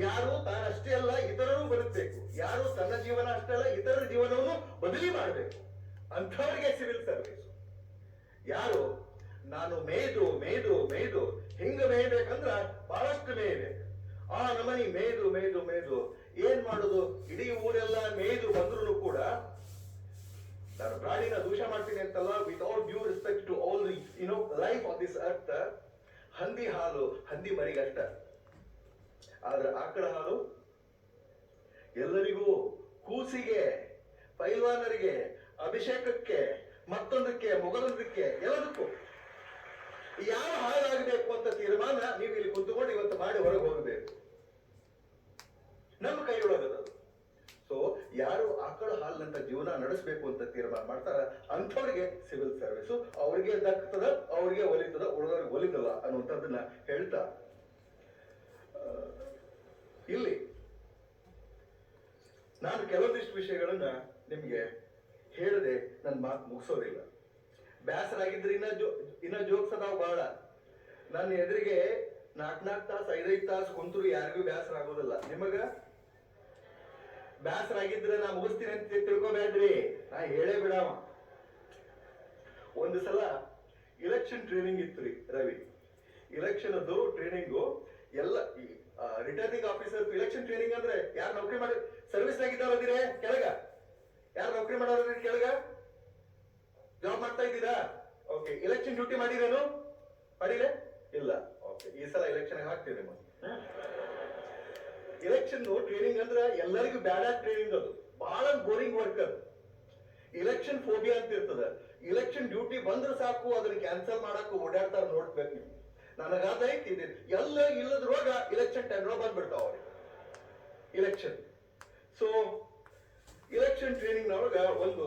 ಯಾರು ತಾನಷ್ಟೇ ಅಲ್ಲ, ಇತರರು ಬದುಕಬೇಕು. ಯಾರು ತನ್ನ ಜೀವನ ಅಷ್ಟೇ ಅಲ್ಲ, ಇತರರ ಜೀವನವನ್ನು ಬದಲಿ ಮಾಡಬೇಕು. ಅಂಥವರಿಗೆ ಸಿವಿಲ್ ಸರ್ವಿಸ್ ಯಾರು, ನಾನು ಮೇಯ್ದು ಮೇಯ್ದು ಮೇಯ್ದು, ಹಿಂಗ ಮೇಯ್ಬೇಕಂದ್ರ ಬಹಳಷ್ಟು ಮೇಯ್ಬೇಕು ಆ ನಮನಿ ಮೇಯ್ದು ಮೇಯ್ದು ಮೇಯ್ದು. ಏನ್ ಮಾಡುದು? ಇಡೀ ಊರೆಲ್ಲ ಮೇಯ್ದು ಬಂದ್ರು ಕೂಡ ನಾನು ಪ್ರಾಣಿನ ದೂಷ ಮಾಡ್ತೀನಿ ಅಂತಲ್ಲ with all due respect to all you know life of this earth ಹಂದಿ ಹಾಲು, ಹಂದಿ ಮರಿಗಷ್ಟ. ಆದ್ರೆ ಆಕಳ ಹಾಲು? ಎಲ್ಲರಿಗೂ ಕೂಸಿಗೆ, ಪೈಲ್ವಾನರಿಗೆ, ಅಭಿಷೇಕಕ್ಕೆ, ಮತ್ತೊಂದಕ್ಕೆ, ಮೊಗಲೊಂದಕ್ಕೆ, ಎಲ್ಲದಕ್ಕೂ. ಯಾವ ಹಾಳಾಗಬೇಕು ಅಂತ ತೀರ್ಮಾನ ನೀವು ಇಲ್ಲಿ ಕುಂತುಕೊಂಡು ಇವತ್ತು ಮಾಡಿ ಹೊರಗೆ ಹೋಗಬೇಕು. ನಮ್ಮ ಕೈಯೊಳಗದ. ಸೊ ಯಾರು ಆಕಳ ಹಾಲಿನಂತ ಜೀವನ ನಡೆಸಬೇಕು ಅಂತ ತೀರ್ಮಾನ ಮಾಡ್ತಾರ? ಅಂಥವ್ರಿಗೆ ಸಿವಿಲ್ ಸರ್ವಿಸ್ ಅವ್ರಿಗೆ ದಕ್ಕತದ, ಅವ್ರಿಗೆ ಒಲಿತದ, ಉಳಿದವ್ರಿಗೆ ಒಲಿತಲ್ಲ ಅನ್ನುವಂಥದ್ದನ್ನ ಹೇಳ್ತಾ ಇಲ್ಲಿ. ನಾನು ಕೆಲವೊಂದಿಷ್ಟು ವಿಷಯಗಳನ್ನ ನಿಮ್ಗೆ ಹೇಳದೆ ನನ್ನ ಮಾತು ಮುಗಿಸೋದಿಲ್ಲ. ಬ್ಯಾಸರ ಆಗಿದ್ರೆ ಇನ್ನ ಜೋ, ಇನ್ನ ಜೋಕ್ಸ್ ಅದಾವ ಬಹಳ ನನ್ನ ಎದುರಿಗೆ ನಾಲ್ಕು ನಾಲ್ಕು ತಾಸು, ಐದೈದು ತಾಸು ಕುಂತರು ಯಾರಿಗೂ ಬ್ಯಾಸರ ಆಗೋದಿಲ್ಲ ನಿಮಗ? ಬ್ಯಾಸರ ಆಗಿದ್ರೆ ನಾ ಮುಗಿಸ್ತೀನಿ ಅಂತ ತಿಳ್ಕೊಬೇಡ್ರಿ ನಾ ಹೇಳೇ ಬಿಡವ. ಒಂದು ಸಲ ಇಲೆಕ್ಷನ್ ಟ್ರೈನಿಂಗ್ ಇತ್ತು ರೀ ರವಿ ಇಲೆಕ್ಷನ್ ಅದು ಟ್ರೈನಿಂಗು ಎಲ್ಲ ರಿಟರ್ನಿಂಗ್ ಆಫೀಸರ್ ಇಲೆಕ್ಷನ್ ಟ್ರೈನಿಂಗ್ ಅಂದ್ರೆ ಯಾರು ನೌಕರಿ ಮಾಡಿ ಸರ್ವಿಸ್ ಆಗಿದ್ದಾರದಿರೇ ಕೆಳಗ. ಯಾರು ನೌಕರಿ ಮಾಡೋದ್ರಿ ಕೆಳಗ? ಜಾಬ್ ಮಾಡ್ತಾ ಇದ್ದೀರಾ? ಓಕೆ ಇಲೆಕ್ಷನ್ ಡ್ಯೂಟಿ ಮಾಡಿರೇನು? ಮಾಡಿಲೆ ಇಲ್ಲ. ಓಕೆ ಈ ಸಲ ಇಲೆಕ್ಷನ್ ಹಾಕ್ತೀವಿ ನಿಮ್ಮ ಇಲೆಕ್ಷನ್ ಟ್ರೈನಿಂಗ್ ಅಂದ್ರೆ ಎಲ್ಲರಿಗೂ ಬ್ಯಾಡ ಟ್ರೈನಿಂಗ್ ಅದು. ಬಹಳ ಬೋರಿಂಗ್ ವರ್ಕ್ ಅದು. ಇಲೆಕ್ಷನ್ ಫೋಬಿಯಾ ಅಂತ ಇರ್ತದ. ಇಲೆಕ್ಷನ್ ಡ್ಯೂಟಿ ಬಂದ್ರೆ ಸಾಕು, ಅದನ್ನ ಕ್ಯಾನ್ಸಲ್ ಮಾಡಕ್ ಓಡಾಡ್ತಾರ ನೋಡ್ಬೇಕು ನೀವು. ನನಗಾದ ಇದೆ ಎಲ್ಲ ಇಲ್ಲದ ರೋಗ ಇಲೆಕ್ಷನ್ ಟೈಮ್ ಬಂದ್ಬಿಡ್ತಾವ ಅವ್ರಿಗೆ ಇಲೆಕ್ಷನ್ ಸೊ ಇಲೆಕ್ಷನ್ ಟ್ರೈನಿಂಗ್ ನೊಳಗ ಒಂದು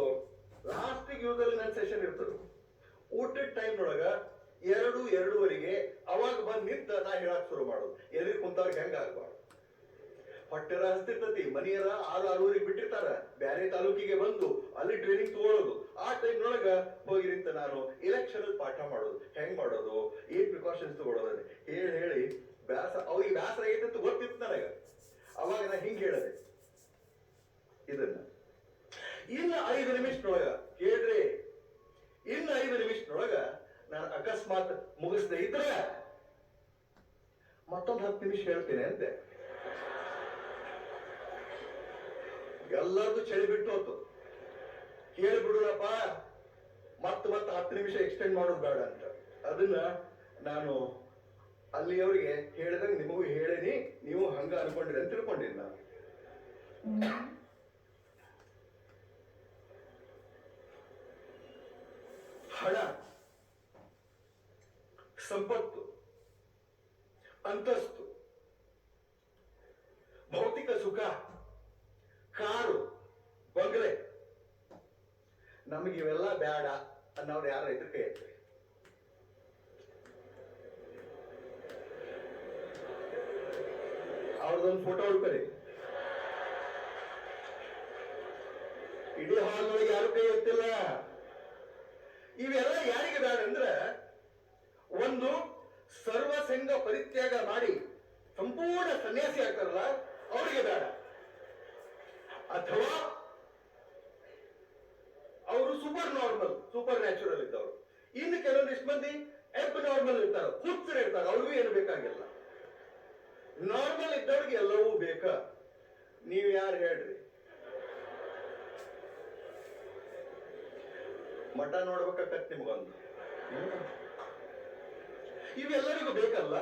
ಲಾಸ್ಟ್ ಯೂಸಲ್ಲಿ ನನ್ನ ಸೆಷನ್ ಇರ್ತದ. ಊಟದ ಟೈಮ್ ನೊಳಗ ಎರಡು, ಎರಡೂವರೆಗೆ ಅವಾಗ ಬಂದ್ ನಿಂತ ನಾ ಹೇಳಕ್ ಶುರು ಮಾಡೋದು. ಎಲ್ಲಿ ಕುಂತವ್ರಿಗೆ ಹೆಂಗ ಆಗ್ಬಾರ್ದು? ಹೊಟ್ಟೆರ ಹಸ್ತಿರ್ತತಿ, ಮನೆಯರ ಆರು ಆರೂವರೆಗೆ ಬಿಟ್ಟಿರ್ತಾರ. ಬ್ಯಾರೆ ತಾಲೂಕಿಗೆ ಬಂದು ಅಲ್ಲಿ ಟ್ರೈನಿಂಗ್ ತಗೊಳ್ಳೋದು ಆ ಟೈಮ್ ನೊಳಗ ಹೋಗಿ ನಿಂತ ನಾನು ಇಲೆಕ್ಷನ್ ಅಲ್ಲಿ ಪಾಠ ಮಾಡೋದು. ಹೆಂಗ್ ಮಾಡೋದು? ಏನ್ ಪ್ರಿಕಾಷನ್ಸ್ ತಗೊಳ್ಳೋದು ಹೇಳಿ ಹೇಳಿ ಬ್ಯಾಸ, ಅವ್ರಿಗೆ ಬ್ಯಾಸರ ಆಗೈತೆ ಅಂತ ಗೊತ್ತಿತ್ತು ನನಗ. ಅವಾಗ ನಾ ಹಿಂಗ್ ಹೇಳದೆ. ಇದನ್ನ. ಇನ್ನು ಐದು ನಿಮಿಷನೊಳಗ ಕೇಳ್ರಿ. ಇನ್ನು ಐದು ನಿಮಿಷನೊಳಗ ನಾನು ಅಕಸ್ಮಾತ್ ಮುಗಿಸ್ದೆ ಇದ್ರೆ ಮತ್ತೊಂದು ಹತ್ತು ನಿಮಿಷ ಹೇಳ್ತೇನೆ ಅಂತೆ ಎಲ್ಲರದು ಚಳಿ ಬಿಟ್ಟು ಹೋತು. ಹೇಳ್ಬಿಡುರಪ್ಪ ಮತ್ತ ಮತ್ತ ಹತ್ತು ನಿಮಿಷ ಎಕ್ಸ್ಟೆಂಡ್ ಮಾಡೋದು ಬೇಡ ಅಂತ. ಅದನ್ನ ನಾನು ಅಲ್ಲಿಯವರಿಗೆ ಹೇಳಿದಾಗ ನಿಮಗೂ ಹೇಳೇನಿ, ನೀವು ಹಂಗ ಅನ್ಕೊಂಡಿರಿ ಅಂತ ತಿಳ್ಕೊಂಡಿನಿ ನಾನು. ಹಣ, ಸಂಪತ್ತು, ಅಂತಸ್ತು ನಮಗೆ ಇವೆಲ್ಲ ಬೇಡ ಅನ್ನೋರು ಯಾರು ಇದ್ರ ಕೈ ಎತ್ತಿ. ಅವ್ರದೊಂದು ಫೋಟೋ ಹುಡ್ಕೊಳ್ಳಿ ಇಡೀ ಹಾಲ್ ಒಳಗೆ ಯಾರು ಕೈ ಎತ್ತಿಲ್ಲ? ಇವೆಲ್ಲ ಯಾರಿಗೆ ಬೇಡ ಅಂದ್ರೆ ಒಂದು ಸರ್ವಸಂಗ ಪರಿತ್ಯಾಗ ಮಾಡಿ ಸಂಪೂರ್ಣ ಸನ್ಯಾಸಿ ಆಗ್ತಾರಲ್ಲ, ಅವರಿಗೆ ಬೇಡ. ಅಥವಾ ಸೂಪರ್ ನಾರ್ಮಲ್ ಸೂಪರ್ ನ್ಯಾಚುರಲ್ ಇದ್ದವರು. ಇನ್ನು ಕೆಲವೊಂದಿಷ್ಟು ಮಂದಿ ಎಬ್ ನಾರ್ಮಲ್ ಇರ್ತಾರೆ, ಹುಚ್ಚರು ಇರ್ತಾರೆ, ಅವ್ರಿಗೂ ಏನು ಬೇಕಾಗಿಲ್ಲ. ನಾರ್ಮಲ್ ಇದ್ದವ್ರಿಗೆ ಎಲ್ಲವೂ ಬೇಕಾ? ನೀವು ಯಾರು ಹೇಳ್ರಿ? ಮಠ ನೋಡ್ಬೇಕಾಗತ್ತೆ ನಿಮಗೊಂದು. ಇವೆಲ್ಲರಿಗೂ ಬೇಕಲ್ಲ?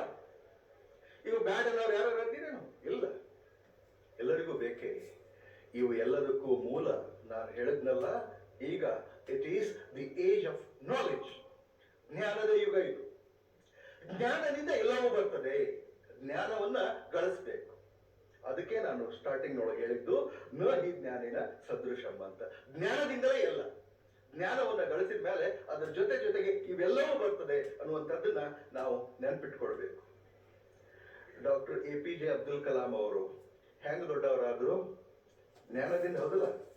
ಇವು ಬ್ಯಾಡ್ ಅನ್ನೋರು ಯಾರು ಅಂತೀರೇನು ಇಲ್ಲ. ಎಲ್ಲರಿಗೂ ಬೇಕೇ? ಇವು ಎಲ್ಲದಕ್ಕೂ ಮೂಲ. ನಾನು ಹೇಳಿದ್ನಲ್ಲ, ಈಗ it is the age of knowledge ಜ್ಞಾನದ ಯುಗ ಇದು. ಜ್ಞಾನದಿಂದ ಎಲ್ಲವೂ ಬರ್ತದೆ. ಜ್ಞಾನವನ್ನ ಗಳಿಸ್ಬೇಕು. ಅದಕ್ಕೆ ನಾನು ಸ್ಟಾರ್ಟಿಂಗ್ ಒಳಗೆ ಹೇಳಿದ್ದು, ನ ಹಿ ಜ್ಞಾನಿನ ಸದೃಶಂ ಅಂತ. ಜ್ಞಾನದಿಂದಲೇ ಎಲ್ಲ. ಜ್ಞಾನವನ್ನ ಗಳಿಸಿದ ಮೇಲೆ ಅದರ ಜೊತೆ ಜೊತೆಗೆ ಇವೆಲ್ಲವೂ ಬರ್ತದೆ ಅನ್ನುವಂಥದ್ದನ್ನ ನಾವು ನೆನ್ಪಿಟ್ಕೊಳ್ಬೇಕು. Doctor A P J Abdul Kalam ಅವರು, ಹೆಂಗ್ ದೊಡ್ಡವರಾದ್ರು? ಜ್ಞಾನದಿಂದ ಹೌದಲ್ಲ?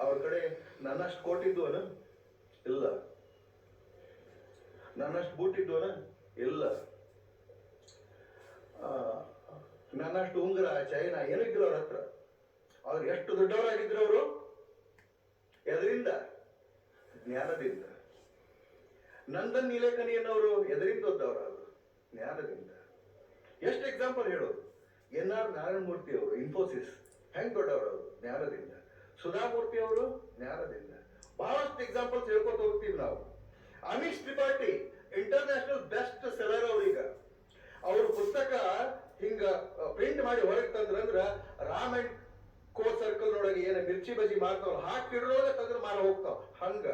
ಅವ್ರ ಕಡೆ ನನ್ನಷ್ಟು ಕೋಟಿದ್ವನ ಇಲ್ಲ. ನನ್ನಷ್ಟು ಬೂಟ್ ಇದ್ವನ? ಇಲ್ಲ. ನನ್ನಷ್ಟು ಉಂಗುರ, ಚೈನಾ ಏನಿದ್ರು ಅವ್ರ ಹತ್ರ? ಅವ್ರು ಎಷ್ಟು ದೊಡ್ಡವರಾಗಿದ್ರು ಅವರು? ಎದರಿಂದ? ಜ್ಞಾನದಿಂದ. ನಂದನ್ ನೀಲೇಖನಿಯನ್ನವರು ಎದರಿಂದ ಅವರು ಜ್ಞಾನದಿಂದ. ಎಷ್ಟು ಎಕ್ಸಾಂಪಲ್ ಹೇಳೋದು ಎನ್ ಆರ್ ನಾರಾಯಣಮೂರ್ತಿ ಅವರು ಇನ್ಫೋಸಿಸ್ ಹೆಂಗ್ ದೊಡ್ಡವರು ಜ್ಞಾನದಿಂದ. ಸುಧಾಮೂರ್ತಿ ಅವರು? ಜ್ಞಾನದಿಂದ ಬಹಳಷ್ಟು ಎಕ್ಸಾಂಪಲ್ಸ್ ಹೇಳ್ಕೊತ ಹೋಗ್ತೀವಿ ನಾವು. Amish Tripathi international best seller ಅವ್ರೀಗ ಅವ್ರ ಪುಸ್ತಕ ಹಿಂಗ ಪ್ರಿಂಟ್ ಮಾಡಿ ಹೊರಗೆ ತಂದ್ರಂದ್ರ ರಾಮ್ ಅಂಡ್ ಕೋ ಸರ್ಕಲ್ ನೊಳಗೆ ಏನ ಮಿರ್ಚಿ ಬಜಿ ಮಾಡ್ತಾವ್ ಹಾಕಿಡ್ರೊಳಗೆ ತಂದ್ರೆ ಮಾರ ಹೋಗ್ತಾವ. ಹಂಗ.